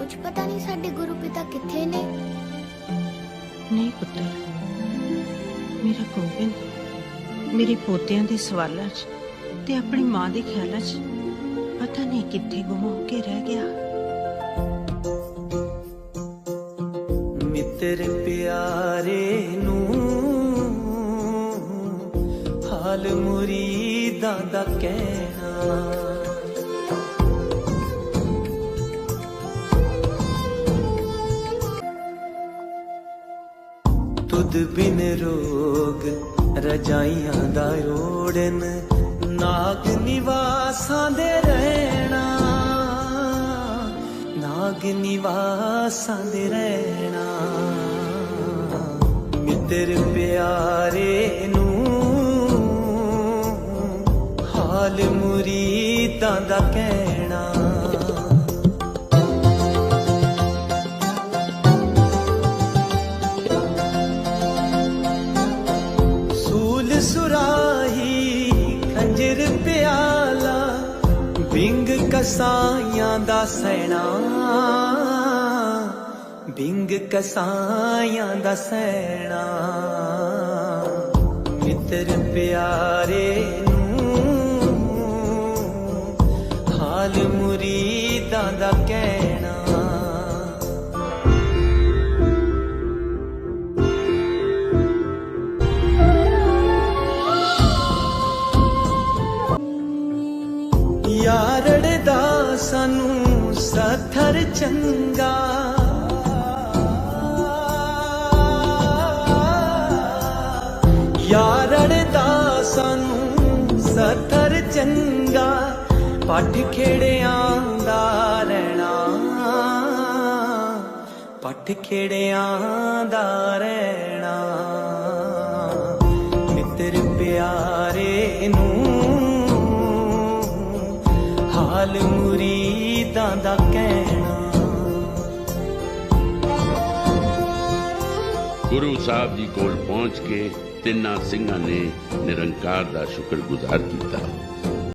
ਅੱਜ ਪਤਾ ਨਹੀਂ ਸਾਡੇ ਗੁਰੂ ਪਿਤਾ ਕਿੱਥੇ ਨੇ। ਨਹੀਂ ਪੁੱਤਰ ਮੇਰਾ ਗੋਬਿੰਦ ਮੇਰੇ ਪੋਤਿਆਂ ਦੇ ਸਵਾਲਾਂ 'ਚ ਤੇ ਆਪਣੀ ਮਾਂ ਦੇ ਖਿਆਲਾਂ 'ਚ ਪਤਾ ਨਹੀਂ ਕਿੱਥੇ ਗੁੰਮ ਹੋ ਕੇ ਰਹਿ ਗਿਆ। ਮਿੱਤਰ ਪਿਆਰੇ ਨੂੰ ਹਾਲ ਮੁਰੀਦਾਂ ਦਾ ਕਹਿਣਾ। ਤੁਧ ਬਿਨ ਰੋਗ, ਰਜਾਈਆਂ ਦਾ ਓੜਨ ਨਾਗ ਨਿਵਾਸਾਂ ਦੇ ਰਹਿਣਾ, ਨਾਗ ਨਿਵਾਸਾਂ ਦੇ ਰਹਿਣਾ। ਮਿੱਤਰ ਪਿਆਰੇ ਨੂੰ ਹਾਲ ਮੁਰੀਦਾਂ ਦਾ ਕਹਿਣਾ। ਸੁਰਾਹੀ ਖੰਜਰ ਪਿਆਲਾ ਬਿੰਗ ਕਸਾਈਆਂ ਦਾ ਸੈਣਾ। ਬਿੰਗ ਕਸਾਈਆਂ ਦਾ ਸੈਣਾ। ਮਿੱਤਰ ਪਿਆਰੇ ਸਾਨੂੰ ਸਥਰ ਚੰਗਾ। ਯਾਰੜ ਦਾ ਸਾਨੂੰ ਸਥਰ ਚੰਗਾ, ਪੱਠ ਖੇੜਿਆਂ ਦਾ ਰਹਿਣਾ। ਪੱਠ ਖੇੜਿਆਂ ਦਾ ਰਹਿਣਾ। ਮਿੱਤਰ ਪਿਆਰੇ ਨੂੰ ਹਾਲ ਮੁਰੀਦਾਂ ਦਾ ਕਹਿਣਾ। ਗੁਰੂ ਸਾਹਿਬ ਜੀ ਕੋਲ ਪਹੁੰਚ ਕੇ ਤਿੰਨਾਂ ਸਿੰਘਾਂ ਨੇ ਨਿਰੰਕਾਰ ਦਾ ਸ਼ੁਕਰਗੁਜ਼ਾਰ ਕੀਤਾ।